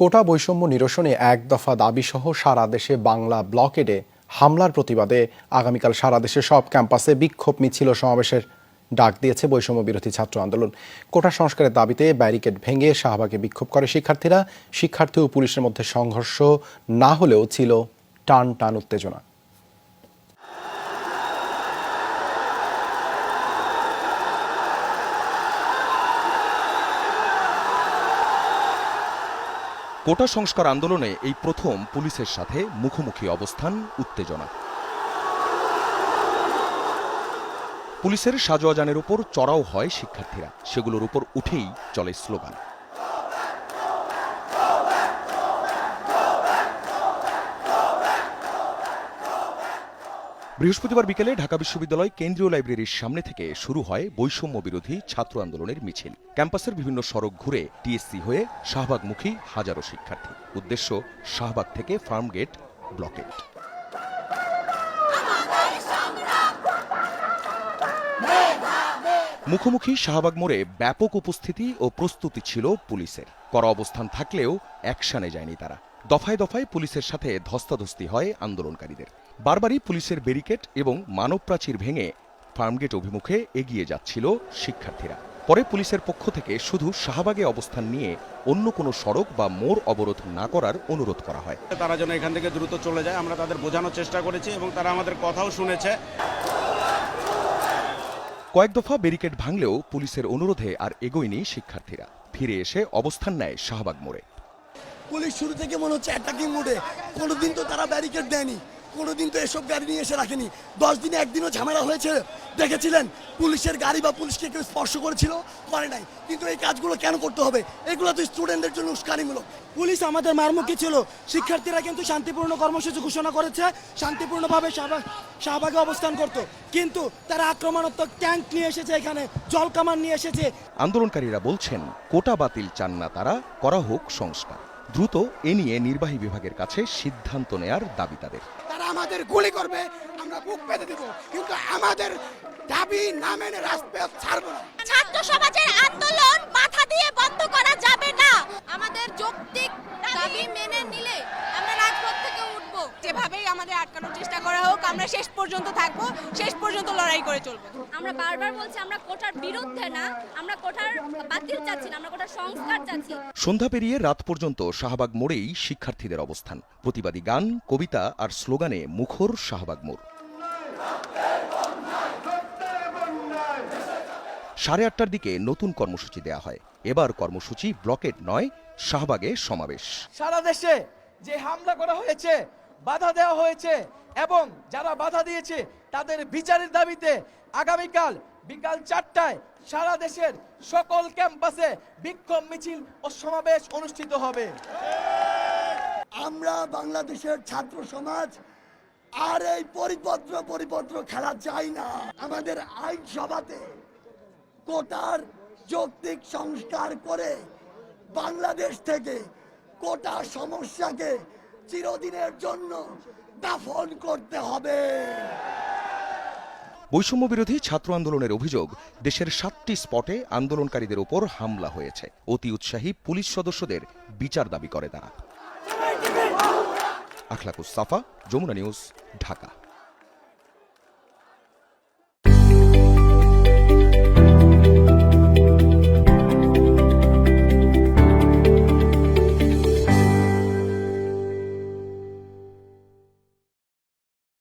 কোটা বৈষম্য নিরসনে এক দফা দাবিসহ সারা দেশে বাংলা ব্লকেডে হামলার প্রতিবাদে আগামীকাল সারা দেশে সব ক্যাম্পাসে বিক্ষোভ মিছিল সমাবেশের ডাক দিয়েছে বৈষম্য বিরোধী ছাত্র আন্দোলন। কোটা সংস্কারের দাবিতে ব্যারিকেড ভেঙে শাহবাগে বিক্ষোভ করে শিক্ষার্থীরা। শিক্ষার্থী ও পুলিশের মধ্যে সংঘর্ষ না হলেও ছিল টান টান উত্তেজনা। কোটা সংস্কার আন্দোলনে এই প্রথম পুলিশের সাথে মুখোমুখি অবস্থান, উত্তেজনা। পুলিশের সাজোয়াজানের উপর চড়াও হয় শিক্ষার্থীরা। সেগুলোর উপর উঠেই চলে স্লোগান। বৃহস্পতিবার বিকেলে ঢাকা বিশ্ববিদ্যালয় কেন্দ্রীয় লাইব্রেরির সামনে থেকে শুরু হয় বৈষম্য বিরোধী ছাত্র আন্দোলনের মিছিল। ক্যাম্পাসের বিভিন্ন সড়ক ঘুরে টিএসসি হয়ে শাহবাগমুখী হাজারো শিক্ষার্থী। উদ্দেশ্য, শাহবাগ থেকে ফার্মগেট ব্লকেট। মুখোমুখি শাহবাগ মোড়ে ব্যাপক উপস্থিতি ও প্রস্তুতি ছিল পুলিশের। কড়া অবস্থান থাকলেও অ্যাকশনে যায়নি তারা। দফায় দফায় পুলিশের সাথে ধস্তাধস্তি হয় আন্দোলনকারীদের। বারবারই পুলিশের ব্যারিকেড এবং মানব প্রাচীর ভেঙে ফার্মগেট অভিমুখে এগিয়ে যাচ্ছিল শিক্ষার্থীরা। পরে পুলিশের পক্ষ থেকে শুধু শাহবাগে অবস্থান নিয়ে অন্য কোনো সড়ক বা মোড় অবরোধ না করার অনুরোধ করা হয়। তারা যেন এখান থেকে দ্রুত চলে যায় আমরা তাদের বোঝানোর চেষ্টা করেছি এবং তারা আমাদের কথাও শুনেছে। কয়েক দফা ব্যারিকেড ভাঙলেও পুলিশের অনুরোধে আর এগোয়নি শিক্ষার্থীরা। ফিরে এসে অবস্থান নেয় শাহবাগ মোড়ে। পুলিশ শুরু থেকে মনে হচ্ছে অ্যাটাকিং মোডে কোনোদিন তো তারা ব্যারিকেড দেয়নি। কোনোদিন তো এসব গাড়ি নিয়ে এসে রাখেনি। দশ দিনে একদিনও ঝামেলা হয়েছে। দেখেছিলেন পুলিশের গাড়ি বা পুলিশকে কেউ স্পর্শ করেছিল? করে নাই। কিন্তু এই কাজগুলো কেন করতে হবে? এগুলো তো স্টুডেন্টদের জন্য উস্কানিমূলক। পুলিশ আমাদের মারমুখী ছিল। শিক্ষার্থীরা কিন্তু শান্তিপূর্ণ কর্মসূচি ঘোষণা করেছে। শান্তিপূর্ণভাবে শাহবাগ শাহবাগে অবস্থান করত। কিন্তু তারা আক্রমণাত্মক ট্যাঙ্ক নিয়ে এসেছে এখানে। জলকামান নিয়ে এসেছে। আন্দোলনকারীরা বলছেন কোটা বাতিল চান না তারা করা হোক সংস্কার। দ্রুত এ নিয়ে নির্বাহী বিভাগের কাছে সিদ্ধান্ত নেয়ার দাবি তাদের। তারা আমাদের গুলি করবে, আমরা বুক পেতে দেব, কিন্তু আমাদের দাবি না মেনে রাজপথ ছাড়বো না। আমাদের আটকানোর চেষ্টা করা হোক আমরা শেষ পর্যন্ত থাকব শেষ পর্যন্ত লড়াই করে চলবো। আমরা বারবার বলছি আমরা কোটার বিরুদ্ধে না আমরা কোটার বাতিল চাচ্ছি না আমরা কোটার সংস্কার চাচ্ছি। সন্ধ্যা পেরিয়ে রাত পর্যন্ত শাহবাগ মোড়েই শিক্ষার্থীদের অবস্থান। প্রতিবাদী গান কবিতা আর স্লোগানে মুখর শাহবাগ মোড়। সাড়ে আটটার দিকে নতুন কর্মসূচি দেয়া হয়। এবার কর্মসূচি ব্লকেট নয় শাহবাগে সমাবেশ। সারা দেশে যে হামলা করা হয়েছে বাধা দেওয়া হয়েছে এবং যারা বাধা দিয়েছে তাদের বিচারের দাবিতে আগামীকাল বিকাল চারটায় সারা দেশের সকল ক্যাম্পাসে বিক্ষোভ মিছিল ও সমাবেশ অনুষ্ঠিত হবে। আমরা বাংলাদেশের ছাত্র সমাজ আর এই পরিপত্র পরিপত্র খেলা চাই না। আমাদের আইন সভাতে কোটার যৌক্তিক সংস্কার করে বাংলাদেশ থেকে কোটা সমস্যাকে চিরদিনের জন্য দাফন করতে হবে। বৈষম্য বিরোধী ছাত্র আন্দোলনের অভিযোগ, দেশের সাতটি স্পটে আন্দোলনকারীদের ওপর হামলা হয়েছে। অতি উৎসাহী পুলিশ সদস্যদের বিচার দাবি করে তারা। আখলাকুস সাফা, যমুনা নিউজ, ঢাকা।